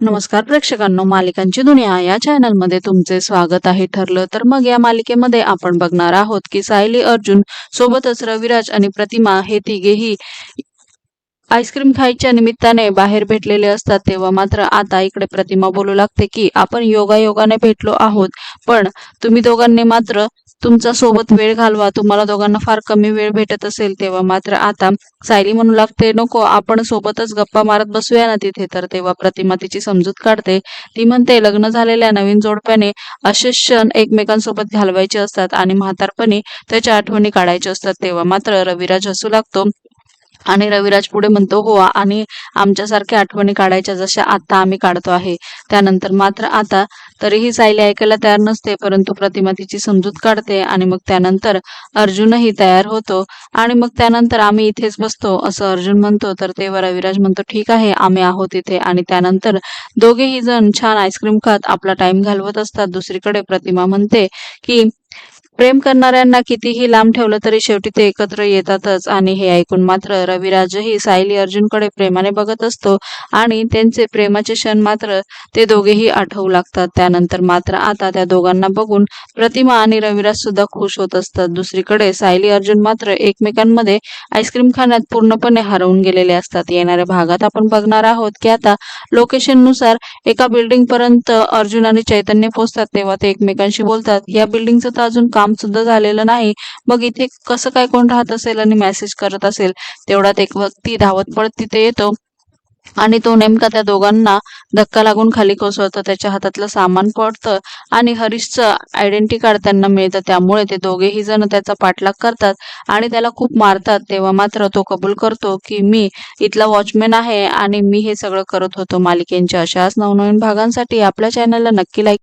नमस्कार प्रेक्षकांनो मालिकांची दुनिया या चॅनलमध्ये तुमचे स्वागत आहे. ठरलं तर मग या मालिकेमध्ये आपण बघणार आहोत की सायली अर्जुन सोबतच रविराज आणि प्रतिमा हे तिघेही आईस्क्रीम खायच्या निमित्ताने बाहेर भेटलेले असतात तेव्हा मात्र आता इकडे प्रतिमा बोलू लागते की आपण योगायोगाने भेटलो आहोत. पण तुम्ही दोघांनी मात्र तुमचा सोबत वेळ घालवा. तुम्हाला दोघांना फार कमी वेळ भेटत असेल तेव्हा मात्र आता सायली म्हणू लागते नको आपण सोबतच गप्पा मारत बसूया ना तिथे. तर तेव्हा प्रतिमा तिची समजूत काढते. ती म्हणते लग्न झालेल्या नवीन जोडप्याने असे क्षण एकमेकांसोबत घालवायचे असतात आणि म्हातारपणी त्याच्या आठवणी काढायच्या असतात. तेव्हा मात्र रविराज हसू लागतो. आणि रविराज पुढे म्हणतो हो आणि आमच्यासारख्या आठवणी काढायच्या जशा आता आम्ही काढतो आहे. त्यानंतर मात्र आता तरीही सायली ऐकायला तयार नसते परंतु प्रतिमा तिची समजूत काढते आणि मग त्यानंतर अर्जुनही तयार होतो आणि मग त्यानंतर आम्ही इथेच बसतो असं अर्जुन म्हणतो. तर तेव्हा रविराज म्हणतो ठीक आहे आम्ही आहोत इथे. आणि त्यानंतर दोघेही जण छान आईस्क्रीम खात आपला टाइम घालवत असतात. दुसरीकडे प्रतिमा म्हणते की प्रेम करणाऱ्यांना कितीही लांब ठेवलं तरी शेवटी ते एकत्र येतातच. आणि हे ऐकून मात्र रविराजही सायली अर्जुनकडे प्रेमाने बघत असतो आणि त्यांचे प्रेमाचे क्षण मात्र ते दोघेही आठवू लागतात. त्यानंतर मात्र आता त्या दोघांना बघून प्रतिमा आणि रविराज सुद्धा खुश होत असतात. दुसरीकडे सायली अर्जुन मात्र एकमेकांमध्ये आईस्क्रीम खाण्यात पूर्णपणे हरवून गेलेले असतात. येणाऱ्या भागात आपण बघणार आहोत की आता लोकेशननुसार एका बिल्डिंग पर्यंत अर्जुन आणि चैतन्य पोहोचतात तेव्हा ते एकमेकांशी बोलतात. या बिल्डिंगचं तर अजून काम सुद्धा झालेलं नाही. मग इथे कसं काय कोण राहत असेल आणि मेसेज करत असेल? तेवढ्यात एक व्यक्ती धावत पळत तिथे येतो. आणि तो नेमका त्या दोघांना धक्का लागून खाली कोसळतो. त्याच्या हातातलं सामान पडतं आणि हरीशचं आयडेंटिटी कार्ड त्यांना मिळतं. त्यामुळे ते दोघेही जण त्याचा पाठलाग करतात आणि त्याला खूप मारतात. तेव्हा मात्र तो कबूल करतो की मी इथला वॉचमॅन आहे आणि मी हे सगळं करत होतो. मालिकेंच्या अशाच नवनवीन भागांसाठी आपल्या चॅनलला नक्की लाईक